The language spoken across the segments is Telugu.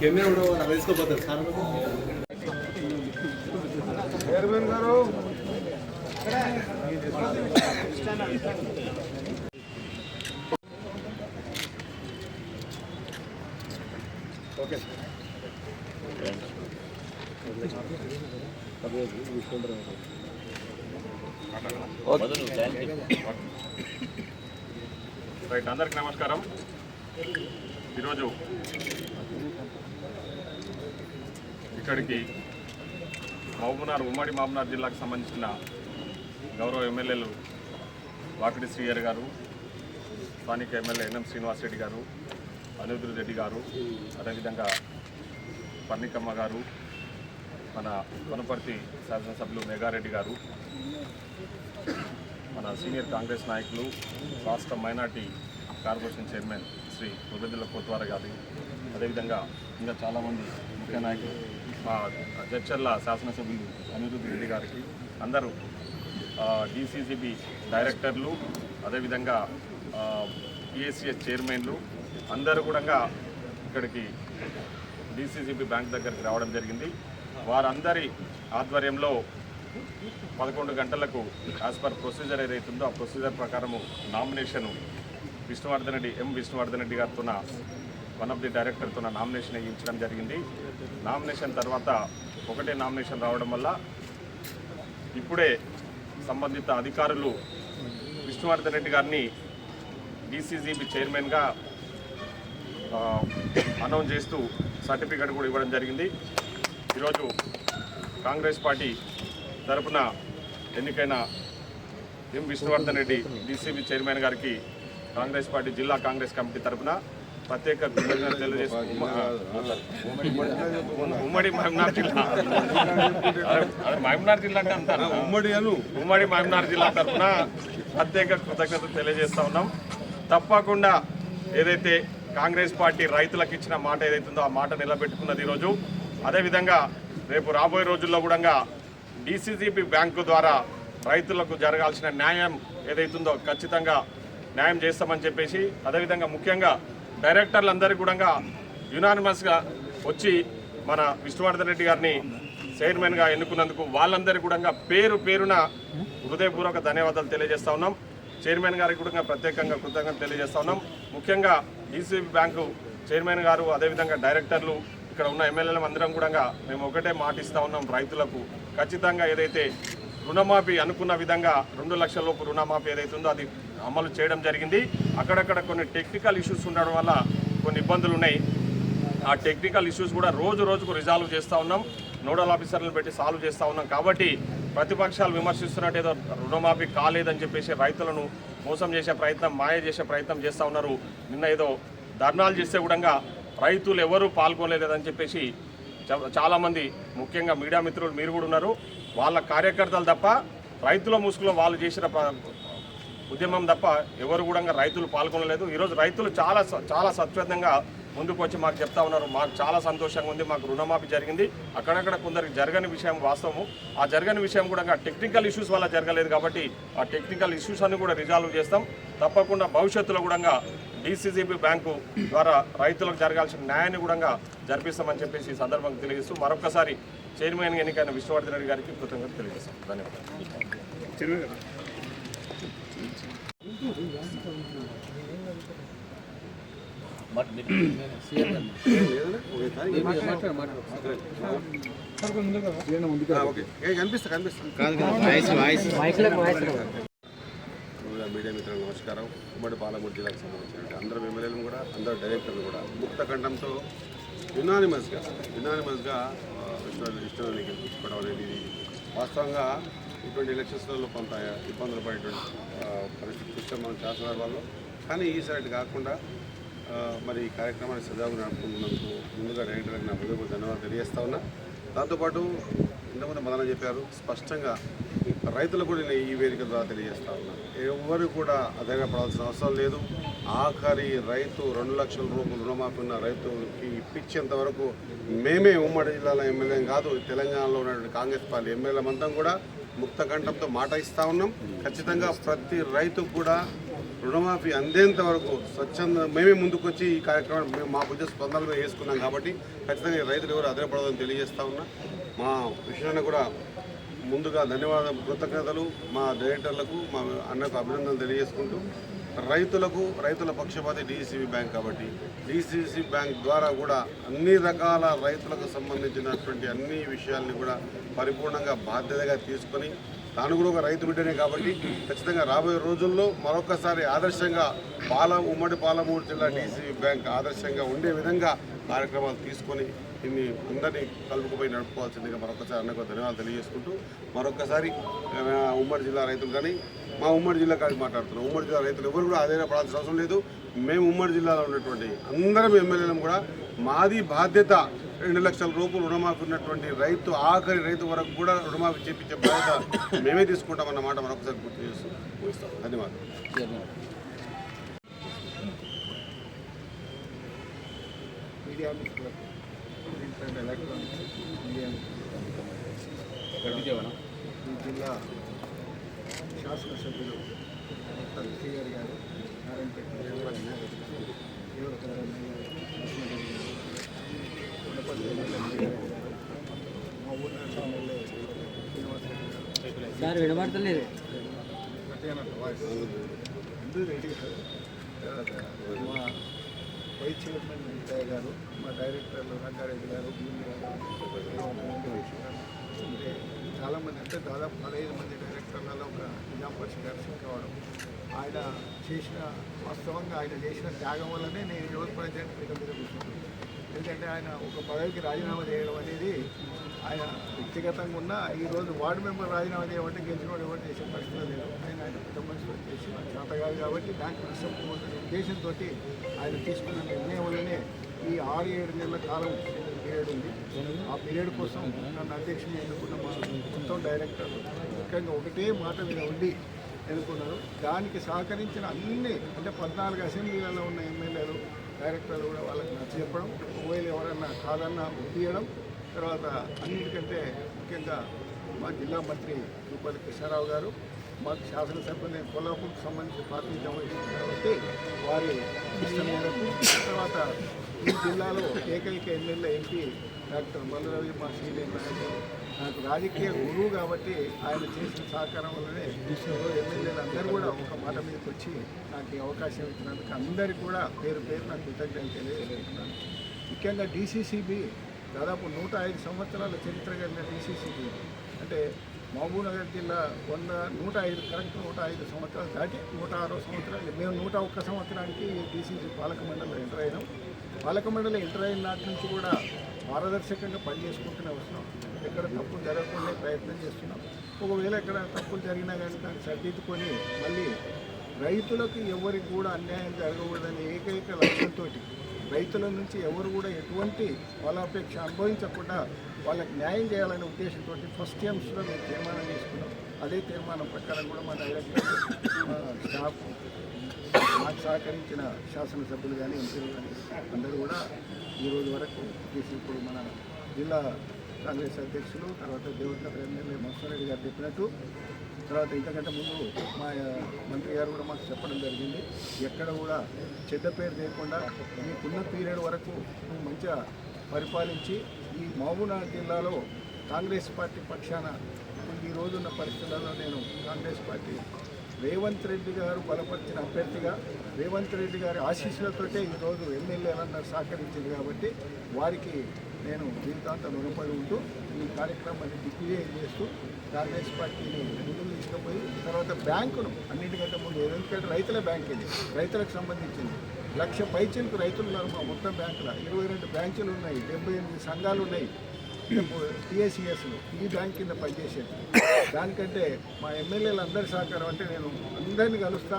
కెమెరా ఉండవు నాకు సార్. చైర్మన్ గారు. ఓకే రైట్ అందరికి నమస్కారం. ఈరోజు ఇక్కడికి మహబూబ్నగర్ ఉమ్మడి మహబూబ్నగర్ జిల్లాకు సంబంధించిన గౌరవ ఎమ్మెల్యేలు వాకిడి శ్రీయర్ గారు స్థానిక ఎమ్మెల్యే ఎన్ఎం శ్రీనివాసరెడ్డి గారు అనిరుద్ధ్ రెడ్డి గారు అదేవిధంగా పర్ణికమ్మ గారు మన కొనపర్తి శాసనసభ్యులు మెగారెడ్డి గారు మన సీనియర్ కాంగ్రెస్ నాయకులు రాష్ట్ర minority corporation chairman Shri Ubedulla Kotwara గారి అదేవిధంగా ఇంకా చాలామంది ముఖ్య నాయకులు మా జడ్చర్ల శాసనసభ్యులు అనిరుద్ధ్ రెడ్డి గారికి అందరూ డిసిసిబి డైరెక్టర్లు అదేవిధంగా పిఎస్సిఎస్ చైర్మన్లు అందరూ కూడా ఇక్కడికి డిసిసిబి బ్యాంక్ దగ్గరికి రావడం జరిగింది. వారందరి ఆధ్వర్యంలో పదకొండు గంటలకు యాజ్ పర్ ప్రొసీజర్ ఏదైతుందో ఆ ప్రొసీజర్ ప్రకారము నామినేషను విష్ణువర్ధన్ రెడ్డి ఎం విష్ణువర్ధన్ రెడ్డి గారితో వన్ ఆఫ్ ది డైరెక్టర్తో నామినేషన్ వేయించడం జరిగింది. నామినేషన్ తర్వాత ఒకటే నామినేషన్ రావడం వల్ల ఇప్పుడే సంబంధిత అధికారులు విష్ణువర్ధన్ రెడ్డి గారిని డీసీజీబీ చైర్మన్గా అనౌన్స్ చేస్తూ సర్టిఫికెట్ కూడా ఇవ్వడం జరిగింది. ఈరోజు కాంగ్రెస్ పార్టీ తరపున ఎన్నికైన M Vishnuvardhan Reddy DCB chairman గారికి కాంగ్రెస్ పార్టీ జిల్లా కాంగ్రెస్ కమిటీ తరపున ప్రత్యేక కృతజ్ఞతలు ఉమ్మడి మహమ్నార్ జిల్లా. మహమ్నార్ జిల్లా అంటే అంటారు ఉమ్మడి అను. ఉమ్మడి మహమ్నార్ జిల్లా తరఫున ప్రత్యేక కృతజ్ఞతలు తెలియజేస్తా ఉన్నాం. తప్పకుండా ఏదైతే కాంగ్రెస్ పార్టీ రైతులకు ఇచ్చిన మాట ఏదైతుందో ఆ మాట నిలబెట్టుకున్నది ఈరోజు. అదేవిధంగా రేపు రాబోయే రోజుల్లో కూడా డిసిసిబి బ్యాంకు ద్వారా రైతులకు జరగాల్సిన న్యాయం ఏదైతుందో ఖచ్చితంగా న్యాయం చేస్తామని చెప్పేసి అదేవిధంగా ముఖ్యంగా డైరెక్టర్లందరికీ కూడా యునానిమస్గా వచ్చి మన విష్ణువర్ధన్ రెడ్డి గారిని చైర్మన్గా ఎన్నుకున్నందుకు వాళ్ళందరికీ కూడా పేరు పేరున హృదయపూర్వక ధన్యవాదాలు తెలియజేస్తా ఉన్నాం. చైర్మన్ గారికి కూడా ప్రత్యేకంగా కృతజ్ఞతలు తెలియజేస్తా ఉన్నాం. ముఖ్యంగా డీసీబీ బ్యాంకు చైర్మన్ గారు అదేవిధంగా డైరెక్టర్లు ఇక్కడ ఉన్న ఎమ్మెల్యేలు అందరం కూడా మేము ఒకటే మాటిస్తా ఉన్నాం రైతులకు. ఖచ్చితంగా ఏదైతే రుణమాఫీ అనుకున్న విధంగా రెండు లక్షల లోపు రుణమాఫీ ఏదైతే ఉందో అది అమలు చేయడం జరిగింది. అక్కడక్కడ కొన్ని టెక్నికల్ ఇష్యూస్ ఉండడం వల్ల కొన్ని ఇబ్బందులు ఉన్నాయి. ఆ టెక్నికల్ ఇష్యూస్ కూడా రోజు రోజుకు రిజాల్వ్ చేస్తూ ఉన్నాం. నోడల్ ఆఫీసర్లను పెట్టి సాల్వ్ చేస్తూ ఉన్నాం. కాబట్టి ప్రతిపక్షాలు విమర్శిస్తున్నట్టు ఏదో రుణమాఫీ కాలేదని చెప్పేసి రైతులను మోసం చేసే ప్రయత్నం మాయ చేసే ప్రయత్నం చేస్తూ ఉన్నారు. నిన్న ఏదో ధర్నాలు చేస్తే కూడా రైతులు ఎవరూ పాల్గొనలేదని చెప్పేసి చాలామంది ముఖ్యంగా మీడియా మిత్రులు మీరు కూడా ఉన్నారు. వాళ్ళ కార్యకర్తలు తప్ప రైతుల ముసుగులో వాళ్ళు చేసిన ఉద్యమం తప్ప ఎవరు కూడా రైతులు పాల్గొనలేదు. ఈరోజు రైతులు చాలా చాలా సత్వతంగా ముందుకు వచ్చి మాకు చెప్తా ఉన్నారు. మాకు చాలా సంతోషంగా ఉంది. మాకు రుణమాఫీ జరిగింది. అక్కడక్కడ కొందరికి జరగని విషయం వాస్తవము. ఆ జరగని విషయం కూడా టెక్నికల్ ఇష్యూస్ వల్ల జరగలేదు కాబట్టి ఆ టెక్నికల్ ఇష్యూస్ అన్ని కూడా రిజాల్వ్ చేస్తాం. తప్పకుండా భవిష్యత్తులో కూడా డీసీజీబీ బ్యాంకు ద్వారా రైతులకు జరగాల్సిన న్యాయాన్ని కూడా జరిపిస్తామని చెప్పేసి ఈ సందర్భంగా తెలియజేస్తూ మరొకసారి చైర్మన్ ఎన్నికైన విష్ణువర్ధన్ రెడ్డి గారికి కృతజ్ఞతలు తెలియజేస్తాం ధన్యవాదాలు కనిపిస్తా కనిపిస్తా నమస్కారం. ఉమ్మడి పాలమూరు జిల్లాకు సంబంధించినటువంటి అందరు ఎమ్మెల్యేలు కూడా అందరు డైరెక్టర్లు కూడా. ముక్త ఖండంతో యునానిమస్గా యునానిమస్గా విష్ణు విష్ణుని గెలిపించుకోవడం అనేది వాస్తవంగా ఇటువంటి ఎలక్షన్స్లలో కొంత ఇబ్బందులు పడేటువంటి పరిస్థితి చూస్తే మనం చాలా సందర్భాల్లో. కానీ ఈసారి కాకుండా మరి ఈ కార్యక్రమాన్ని సజావుగా నడుపుకున్నందుకు ముందుగా డైరెక్టర్కి నా హృదయపూర్వక ధన్యవాదాలు తెలియజేస్తా ఉన్నా. దాంతోపాటు ఇంతకుముందు మదన చెప్పారు స్పష్టంగా రైతులు కూడా నేను ఈ వేదిక ద్వారా తెలియజేస్తా ఉన్నాను ఎవరు కూడా అధైర్యపడాల్సిన అవసరం లేదు. ఆఖరి రైతు రెండు లక్షల రూపాయలు రుణమాఫీ ఉన్న రైతుకి ఇప్పించేంత వరకు మేమే ఉమ్మడి జిల్లాలో ఎమ్మెల్యే కాదు తెలంగాణలో ఉన్నటువంటి కాంగ్రెస్ పార్టీ ఎమ్మెల్యే మొత్తం కూడా ముక్త కంఠంతో మాట ఇస్తా ఉన్నాం. ఖచ్చితంగా ప్రతి రైతుకు కూడా రుణమాఫీ అందేంత వరకు స్వచ్ఛంద మేమే ముందుకొచ్చి ఈ కార్యక్రమాన్ని మేము మా బుద్ధ స్పందనలు వేసుకున్నాం కాబట్టి ఖచ్చితంగా రైతులు ఎవరు అదనపడదని తెలియజేస్తా ఉన్నా. మా విషయాన్ని కూడా ముందుగా ధన్యవాదాలు కృతజ్ఞతలు మా డైరెక్టర్లకు మా అన్నకు అభినందనలు తెలియజేసుకుంటూ రైతులకు రైతుల పక్షపాతి డీసీబీ బ్యాంక్ కాబట్టి డిసిసి బ్యాంక్ ద్వారా కూడా అన్ని రకాల రైతులకు సంబంధించినటువంటి అన్ని విషయాల్ని కూడా పరిపూర్ణంగా బాధ్యతగా తీసుకొని తాను కూడా ఒక రైతు బిడ్డనే కాబట్టి ఖచ్చితంగా రాబోయే రోజుల్లో మరొకసారి ఆదర్శంగా పాల ఉమ్మడి పాలమూరు జిల్లా డీసీబీ బ్యాంక్ ఆదర్శంగా ఉండే విధంగా కార్యక్రమాలు తీసుకొని దీన్ని అందరినీ కలుపుకుపోయి నడుపుకోవాల్సిందిగా మరొకసారి అన్నకు ధన్యవాదాలు తెలియజేసుకుంటూ మరొకసారి ఉమ్మడి జిల్లా రైతులు కానీ మా ఉమ్మడి జిల్లా కాడికి మాట్లాడుతున్నాం. ఉమ్మడి జిల్లా రైతులు ఎవరు కూడా ఆదాయ పడాల్సిన అవసరం లేదు. మేము ఉమ్మడి జిల్లాలో ఉన్నటువంటి అందరం ఎమ్మెల్యేలను కూడా మాది బాధ్యత రెండు లక్షల రూపాయలు రుణమాఫీ ఉన్నటువంటి రైతు ఆఖరి రైతు వరకు కూడా రుణమాఫీ చేపించే బాధ్యత మేమే తీసుకుంటామన్నమాట మరొకసారి గుర్తు చేస్తూ ధన్యవాదాలు. మీడియా మిత్రులకు ప్రింట్ అండ్ ఎలక్ట్రానిక్స్ మీడియా మిత్రులకు ఈ జిల్లా శాసనసభ్యులు డాక్టర్ కేఆర్ గారు నారాయణపేట దేవరకరణ గారు లక్ష్మణరెడ్డి గారు కొండపల్లి ఎమ్మెల్యే గారు మా ఊరు ఎమ్మెల్యే శ్రీనివాసరెడ్డి గారు సార్ వినబడతలేదు గట్టిగా వాయిస్ అందరూ రెడీ తర్వాత మా వైస్ చైర్మన్ వెంకయ్య గారు మా డైరెక్టర్లు రంగారెడ్డి గారు భూమి గారు అంటే చాలామంది అంటే దాదాపు పదహైదు మంది డైరెక్టర్లలో ఒక నిజాం పరిషత్ గారు కావడం ఆయన చేసిన వాస్తవంగా ఆయన చేసిన త్యాగం వల్లనే నేను ఈరోజు ప్రెసిడెంట్ మీద మీద కూర్చుంటున్నాను ఎందుకంటే ఆయన ఒక పదవికి రాజీనామా చేయడం అనేది ఆయన వ్యక్తిగతంగా ఉన్న ఈరోజు వార్డు మెంబర్ రాజీనామా చేయమంటే గెలిచినోడు ఎవరు చేసే పరిస్థితి లేదు. ఆయన ఆయన పెద్ద మనుషులు చేసి నాకు చేత కాదు కాబట్టి దానికి నిశ్శబ్దమైన ఉద్దేశంతో ఆయన తీసుకున్న నిర్ణయం వల్లనే ఈ ఆరు ఏడు నెలల కాలం పీరియడ్ ఉంది. ఆ పీరియడ్ కోసం నన్ను అధ్యక్షుని ఎన్నుకున్న మా మొత్తం డైరెక్టర్ ముఖ్యంగా ఒకటే మాట మీద ఉండి ఎన్నుకున్నారు. దానికి సహకరించిన అన్ని అంటే పద్నాలుగు అసెంబ్లీలలో ఉన్న ఎమ్మెల్యేలు డైరెక్టర్లు కూడా వాళ్ళకి నచ్చి చెప్పడం ఒకవేళ ఎవరన్నా కాదన్నా తీయడం తర్వాత అన్నిటికంటే ముఖ్యంగా మా జిల్లా మంత్రి తిరుపతి కృష్ణారావు గారు మాకు శాసనసభ్యులు నేను కొల్లాపూర్కి సంబంధించిన పార్టీ వహిస్తుంది కాబట్టి వారి ఇష్టం మేరకు తర్వాత ఈ జిల్లాలో ఏకైక ఎమ్మెల్యే ఎంపీ డాక్టర్ మల్లరవి మా సీనియర్ నాయకుడు. నాకు రాజకీయ గురువు కాబట్టి ఆయన చేసిన సహకారం వల్లనే ఈరోజు ఎమ్మెల్యేలు అందరూ కూడా ఒక మాట మీదకి వచ్చి నాకు అవకాశం ఇచ్చినందుకు అందరికీ కూడా పేరు పేరు నాకు కృతజ్ఞతలు తెలియజేస్తున్నాను. ముఖ్యంగా డీసీసీబీ దాదాపు నూట ఐదు సంవత్సరాల చరిత్ర కలిగిన డీసీసీబీ అంటే మహబూబ్నగర్ జిల్లా వంద నూట ఐదు కరెక్ట్ నూట ఐదు సంవత్సరాలు దాటి నూట ఆరో సంవత్సరాలు. మేము నూట ఒక్క సంవత్సరానికి డీసీసీ పాలక మండలిలో ఎంటర్ అయినాం. పాలక మండలి ఎంటర్ అయిన నాటి నుంచి కూడా పారదర్శకంగా పనిచేసుకుంటూనే వస్తున్నాం. ఎక్కడ తప్పులు జరగకుండా ప్రయత్నం చేస్తున్నాం. ఒకవేళ ఎక్కడ తప్పులు జరిగినా కానీ దాన్ని సరిదిద్దుకొని మళ్ళీ రైతులకు ఎవరికి కూడా అన్యాయం జరగకూడదనే ఏకైక లక్ష్యంతో రైతుల నుంచి ఎవరు కూడా ఎటువంటి బలాపేక్ష అనుభవించకుండా వాళ్ళకి న్యాయం చేయాలనే ఉద్దేశంతో ఫస్ట్ టైమ్స్లో మేము తీర్మానం తీసుకున్నాం అదే తీర్మానం ప్రకారం కూడా మా డైరెక్టర్ స్టాఫ్ మాకు సహకరించిన శాసనసభ్యులు కానీ ఎంపీలు కానీ అందరూ కూడా ఈరోజు వరకు చేసి ఇప్పుడు మన జిల్లా కాంగ్రెస్ అధ్యక్షులు తర్వాత దేవతల ఎమ్మెల్యే మత్స్వరెడ్డి గారు చెప్పినట్టు తర్వాత ఇంతకంటే ముందు మా మంత్రి గారు కూడా మాకు చెప్పడం జరిగింది. ఎక్కడ కూడా చెడ్డ పేరు లేకుండా మీకున్న పీరియడ్ వరకు నువ్వు మంచిగా పరిపాలించి ఈ మహబూబ్నగర్ జిల్లాలో కాంగ్రెస్ పార్టీ పక్షాన ఈ రోజున్న పరిస్థితులలో నేను కాంగ్రెస్ పార్టీ రేవంత్ రెడ్డి గారు బలపరిచిన అభ్యర్థిగా రేవంత్ రెడ్డి గారి ఆశీస్సులతోటే ఈరోజు ఎమ్మెల్యేలందరూ సహకరించింది కాబట్టి వారికి నేను జీవితాంతం రుణపడి ఉంటూ ఈ కార్యక్రమాన్ని దిగ్విజయం చేస్తూ కాంగ్రెస్ పార్టీని ముందుకు తీసుకుపోయి తర్వాత బ్యాంకును అన్నిటికంటే ముందు ఎందుకంటే రైతుల బ్యాంక్ ఇది రైతులకు సంబంధించింది. లక్ష పైచీలకు రైతులు ఉన్నారు మా మొత్తం బ్యాంకులో. ఇరవై రెండు బ్రాంచులు ఉన్నాయి డెబ్బై ఎనిమిది సంఘాలు ఉన్నాయి. టీఎస్ఈఎస్లు ఈ బ్యాంక్ కింద పనిచేసేది. దానికంటే మా ఎమ్మెల్యేలు అందరి సహకారం అంటే నేను అందరిని కలుస్తా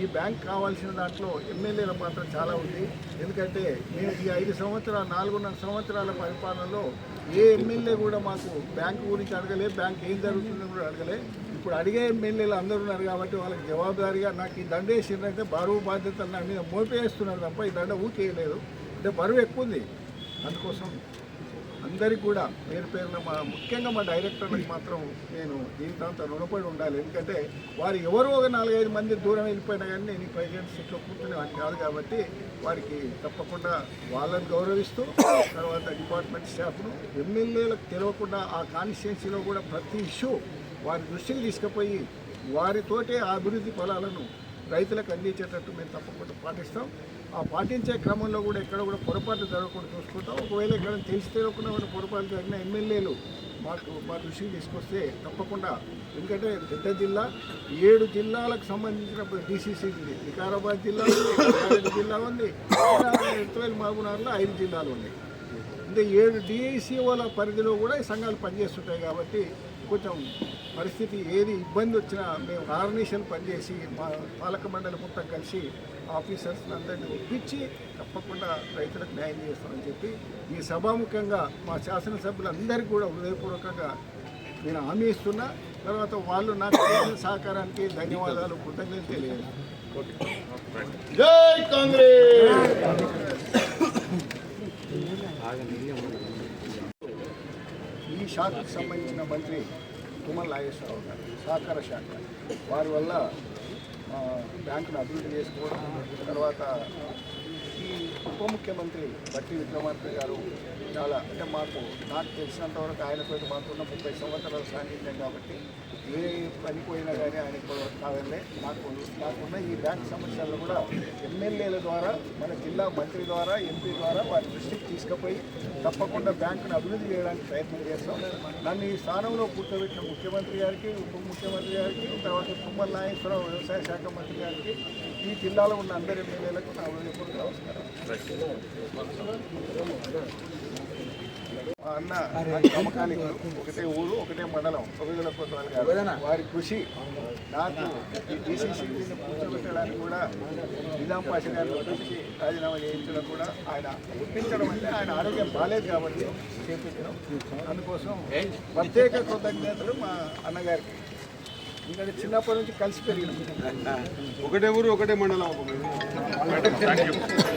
ఈ బ్యాంక్ కావాల్సిన దాంట్లో ఎమ్మెల్యేల పాత్ర చాలా ఉంది. ఎందుకంటే నేను ఈ ఐదు సంవత్సరాల నాలుగున్నర సంవత్సరాల పరిపాలనలో ఏ ఎమ్మెల్యే కూడా మాకు బ్యాంకు గురించి అడగలే బ్యాంక్ ఏం జరుగుతుందో కూడా అడగలే. ఇప్పుడు అడిగే ఎమ్మెల్యేలు అందరూ ఉన్నారు కాబట్టి వాళ్ళకి జవాబుదారీగా నాకు ఈ దండ వేసిందంటే బరువు బాధ్యతలు నా మీద మోపేస్తున్నారు తప్ప ఈ దండ ఊకేయలేదు. అంటే బరువు ఎక్కువ ఉంది. అందుకోసం అందరికీ కూడా పేరు పేరున మా ముఖ్యంగా మా డైరెక్టర్లకు మాత్రం నేను జీవితాంతం రుణపడి ఉండాలి. ఎందుకంటే వారు ఎవరో ఒక నాలుగైదు మంది దూరం వెళ్ళిపోయినా కానీ నేను ఈ ప్రెసిడెంట్ సీట్లో కూర్చునే వాడిని కాదు కాబట్టి వారికి తప్పకుండా వాళ్ళని గౌరవిస్తూ తర్వాత డిపార్ట్మెంట్ స్టాఫ్ను ఎమ్మెల్యేలకు తెలియకుండా ఆ కాన్స్టిట్యున్సీలో కూడా ప్రతి ఇష్యూ వారి దృష్టికి తీసుకుపోయి వారితోటే ఆ అభివృద్ధి ఫలాలను రైతులకు అందించేటట్టు మేము తప్పకుండా పాటిస్తాం. ఆ పాటించే క్రమంలో కూడా ఎక్కడ కూడా పొరపాటు జరగకుండా చూసుకుంటాం ఒకవేళ ఎక్కడ తెలిసి తెలియకుండా కూడా పొరపాటు జరిగిన ఎమ్మెల్యేలు మాకు మా దృష్టికి తీసుకొస్తే తప్పకుండా. ఎందుకంటే పెద్ద జిల్లా ఏడు జిల్లాలకు సంబంధించిన డిసిసి ఉంది. వికారాబాద్ జిల్లా ఉంది జిల్లా ఉంది ఎత్తువేలు మాగునారులో ఐదు జిల్లాలు ఉన్నాయి. అంటే ఏడు డిఐసిఓల పరిధిలో కూడా ఈ సంఘాలు పనిచేస్తుంటాయి కాబట్టి కొంచెం పరిస్థితి ఏది ఇబ్బంది వచ్చినా మేము ఆర్గనైజేషన్ పనిచేసి మా పాలక మండలి మొత్తం కలిసి ఆఫీసర్స్ అందరినీ ఒప్పించి తప్పకుండా రైతులకు న్యాయం చేస్తామని చెప్పి ఈ సభాముఖంగా మా శాసనసభ్యులందరికీ కూడా హృదయపూర్వకంగా నేను హామీ ఇస్తున్నా. తర్వాత వాళ్ళు నాకు చేసిన సహకారానికి ధన్యవాదాలు కృతజ్ఞతలు తెలియదు జై కాంగ్రెస్! ఈ శాఖకు సంబంధించిన మంత్రి తుమ్మల నాగేశ్వరరావు గారు సహకార శాఖ. వారి వల్ల బ్యాంకును అభివృద్ధి చేసుకోవడం తర్వాత ఈ ఉప ముఖ్యమంత్రి బట్టి విక్రమార్క గారు చాలా అంటే మాకు నాకు తెలిసినంతవరకు ఆయనతో మాకున్న ముప్పై సంవత్సరాల సాన్నిధ్యం కాబట్టి ఏ పని పోయినా కానీ ఆయన కాదండి. నాకు నాకున్న ఈ బ్యాంక్ సమస్యలను కూడా ఎమ్మెల్యేల ద్వారా మన జిల్లా మంత్రి ద్వారా ఎంపీ ద్వారా వారి దృష్టికి తీసుకుపోయి తప్పకుండా బ్యాంకును అభివృద్ధి చేయడానికి ప్రయత్నం చేస్తాం. నన్ను ఈ స్థానంలో కూర్చోబెట్టిన ముఖ్యమంత్రి గారికి ఉప ముఖ్యమంత్రి గారికి తర్వాత తుమ్మల నాగేశ్వరరావు వ్యవసాయ శాఖ మంత్రి గారికి ఈ జిల్లాలో ఉన్న అందరి ఎమ్మెల్యేలకు నా హృదయపూర్వక నమస్కారం. అన్న సమకాలీకులు. ఒకటే ఊరు ఒకటే మండలం. ఒకవేళ గారు వారి కృషి నాకు ఈ డీసీసీ కూర్చోబెట్టడానికి కూడా నిజాం పాష గారిని ఒప్పించి రాజీనామా చేయించడం కూడా ఆయన ఒప్పించడం అంటే ఆయన ఆరోగ్యం బాగాలేదు కాబట్టి చేపించడం. అందుకోసం ప్రత్యేక కృతజ్ఞతలు మా అన్నగారికి. ఎందుకంటే చిన్నప్పటి నుంచి కలిసి పెరిగినాం. ఒకటే ఊరు ఒకటే మండలం.